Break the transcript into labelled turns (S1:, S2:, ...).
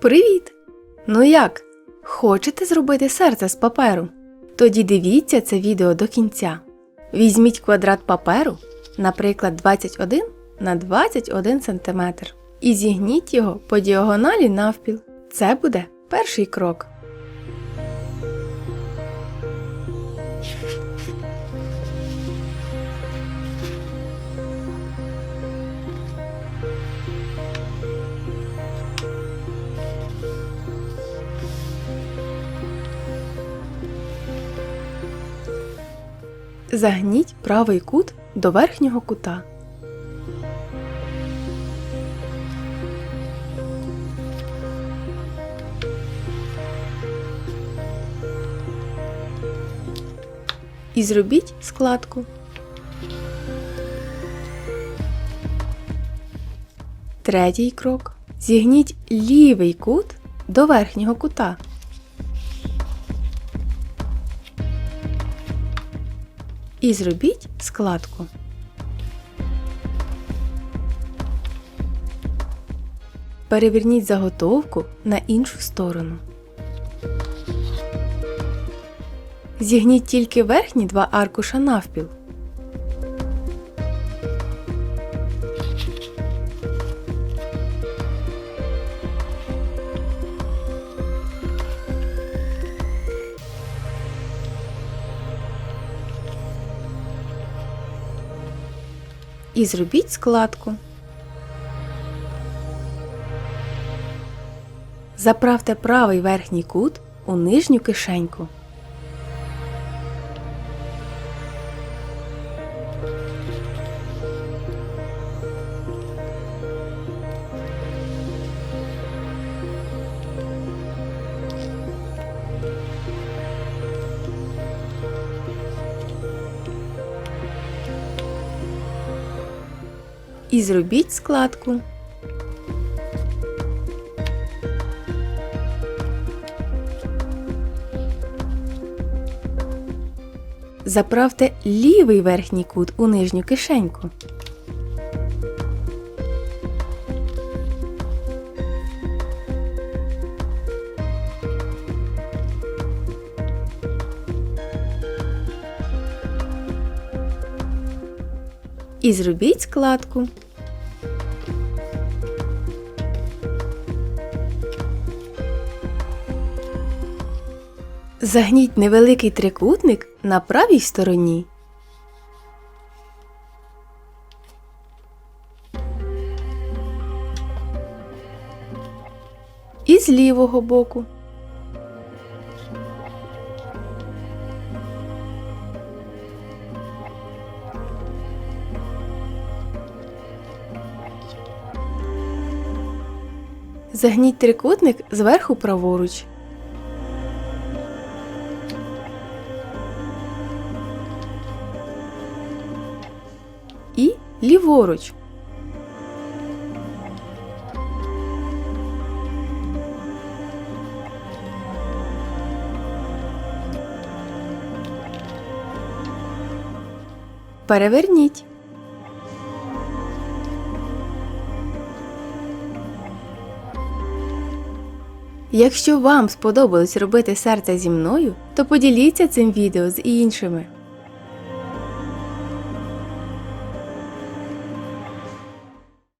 S1: Привіт! Ну як? Хочете зробити серце з паперу? Тоді дивіться це відео до кінця. Візьміть квадрат паперу, наприклад, 21 на 21 см, і зігніть його по діагоналі навпіл. Це буде перший крок. Загніть правий кут до верхнього кута. І зробіть складку. Третій крок. Зігніть лівий кут до верхнього кута. І зробіть складку. Переверніть заготовку на іншу сторону. Зігніть тільки верхні два аркуша навпіл. І зробіть складку. Заправте правий верхній кут у нижню кишеньку. І зробіть складку. Заправте лівий верхній кут у нижню кишеньку. І зробіть складку. Загніть невеликий трикутник на правій стороні. І з лівого боку. Загніть трикутник зверху праворуч. І ліворуч. Переверніть. Якщо вам сподобалось робити серце зі мною, то поділіться цим відео з іншими.